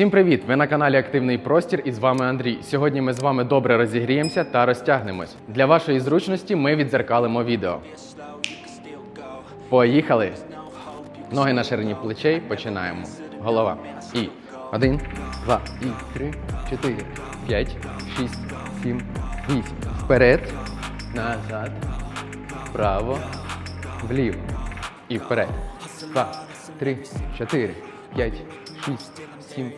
Усім привіт! Ви на каналі Активний Простір і з вами Андрій. Сьогодні ми з вами добре розігріємося та розтягнемось. Для вашої зручності ми відзеркалимо відео. Поїхали! Ноги на ширині плечей. Починаємо. Голова. І один, два, і три, чотири, п'ять, шість, сім, вісім. Вперед, назад, вправо, вліво. І вперед. Два, три, чотири, п'ять, шість, сім,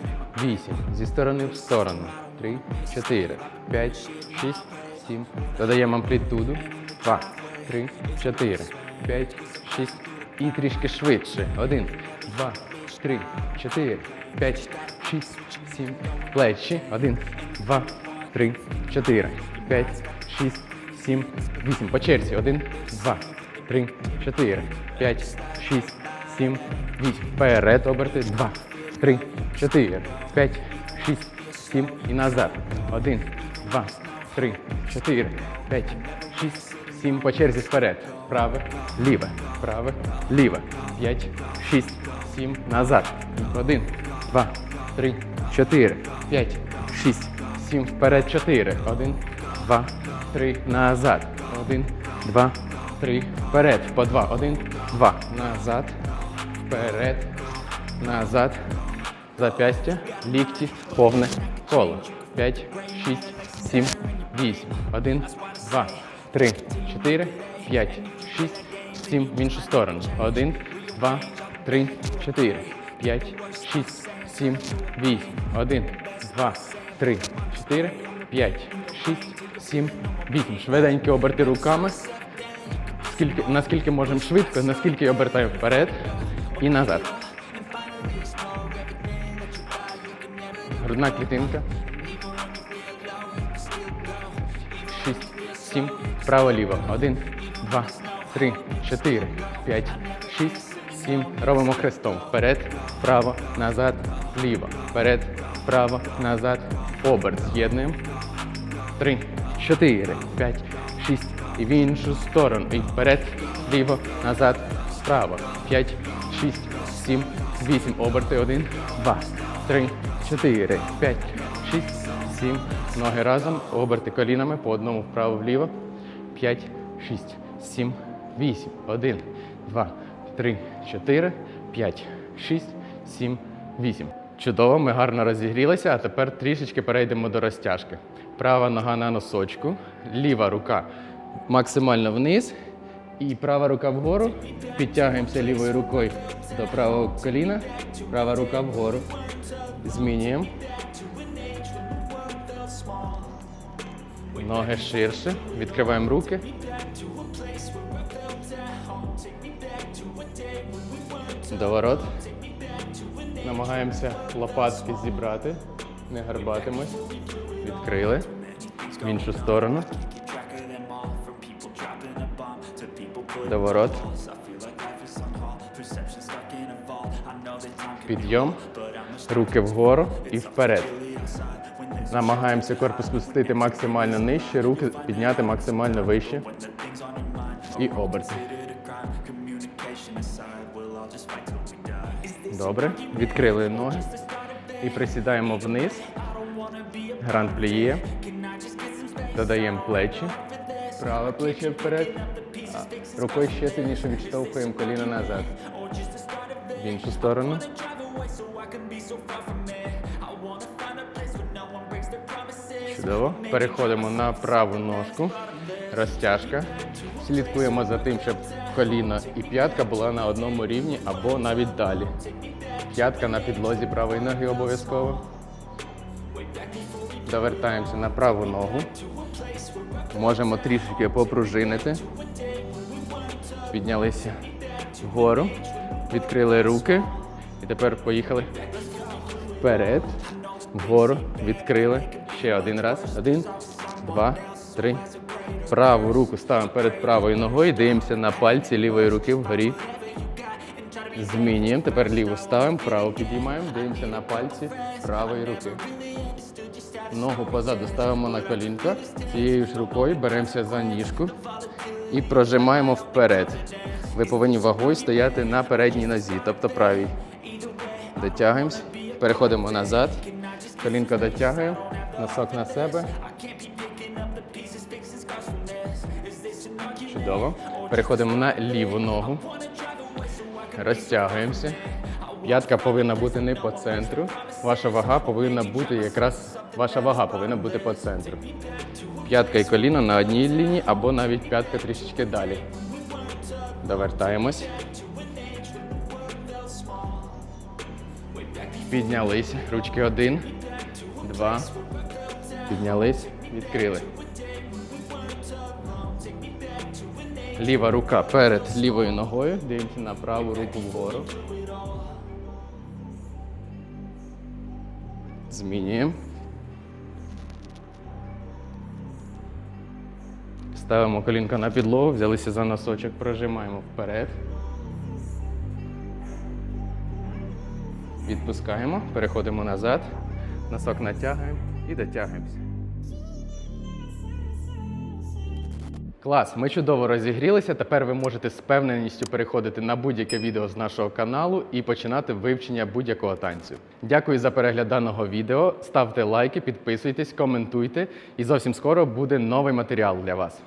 вісім. Зі сторони в сторону. Три, чотири, п'ять, шість, сім. Додаємо амплітуду. Два, три, чотири, п'ять, шість. І трішки швидше. Один, два, три, чотири, п'ять, шість, сім. Плечі. Один, два, три, чотири, п'ять, шість, сім, вісім. По черзі. Один, два, три, чотири, п'ять, шість, сім, вісім. Вперед оберти. Два, три, чотири, п'ять, шість, сім. І назад. Один, два, три, чотири, п'ять, шість, сім. По черзі вперед. Праве, ліве, праве, ліве. П'ять, шість, сім. Назад. Один, два, три, чотири, п'ять, шість, сім. Вперед. Чотири. Один, два, три. Назад. Один, два, три. Вперед. По два. Один, два. Назад. Вперед. Назад. Запястя, лікті, повне коло. П'ять, шість, сім, вісім. Один, два, три, чотири, п'ять, шість, сім. В іншу сторону. Один, два, три, чотири, п'ять, шість, сім, вісім. Один, два, три, чотири, п'ять, шість, сім, вісім. Швиденькі оберти руками. Скільки, наскільки можемо швидко, наскільки обертаємо вперед і назад. Грудна клітинка. Шість, сім, право-ліво. Один, два, три, чотири, п'ять, шість, сім. Робимо хрестом. Вперед, вправо, назад, вліво. Вперед, вправо, назад. Оберт. З'єднуємо. Три, чотири, п'ять, шість. І в іншу сторону. І вперед, ліво, назад, вправо. П'ять, шість, сім, вісім. Оберти. Один, два, три, чотири, п'ять, шість, сім. Ноги разом. Оберти колінами по одному вправо-вліво. П'ять, шість, сім, вісім. Один, два, три, чотири, п'ять, шість, сім, вісім. Чудово, ми гарно розігрілися, а тепер трішечки перейдемо до розтяжки. Права нога на носочку, ліва рука максимально вниз. І права рука вгору. Підтягуємося лівою рукою до правого коліна. Права рука вгору. Змінюємо. Ноги ширше. Відкриваємо руки. Доворот. Намагаємося лопатки зібрати. Не гарбатимось. Відкрили. В іншу сторону. Доворот. Підйом. Руки вгору і вперед. Намагаємося корпус спустити максимально нижче, руки підняти максимально вище. І оберти. Добре. Відкрили ноги. І присідаємо вниз. Гранд пліє. Додаємо плечі. Праве плече вперед. Рукою ще сильніше відштовхуємо коліно назад. В іншу сторону. Чудово. Переходимо на праву ножку. Розтяжка. Слідкуємо за тим, щоб коліно і п'ятка була на одному рівні або навіть далі. П'ятка на підлозі правої ноги обов'язково. Довертаємося на праву ногу. Можемо трішки попружинити. Піднялися вгору, відкрили руки. І тепер поїхали вперед, вгору, відкрили. Ще один раз. Один, два, три. Праву руку ставимо перед правою ногою, дивимося на пальці лівої руки вгорі. Змінюємо. Тепер ліву ставимо, праву підіймаємо, дивимося на пальці правої руки. Ногу позаду ставимо на колінка. Цією ж рукою беремося за ніжку і прожимаємо вперед. Ви повинні вагою стояти на передній нозі, тобто правій. Дотягуємось Переходимо назад. Колінко дотягуємо. Носок на себе. Чудово. Переходимо на ліву ногу. Розтягуємося. П'ятка повинна бути не по центру. Ваша вага повинна бути якраз ваша вага повинна бути по центру. П'ятка і коліно на одній лінії або навіть п'ятка трішечки далі. Довертаємось. Піднялись. Ручки один, два. Піднялись, відкрили. Ліва рука перед лівою ногою. Дивимося на праву руку вгору. Змінюємо. Ставимо колінка на підлогу, взялися за носочок, прожимаємо вперед. Відпускаємо, переходимо назад, носок натягуємо і дотягуємося. Клас, ми чудово розігрілися. Тепер ви можете з впевненістю переходити на будь-яке відео з нашого каналу і починати вивчення будь-якого танцю. Дякую за перегляд даного відео. Ставте лайки, підписуйтесь, коментуйте. І зовсім скоро буде новий матеріал для вас.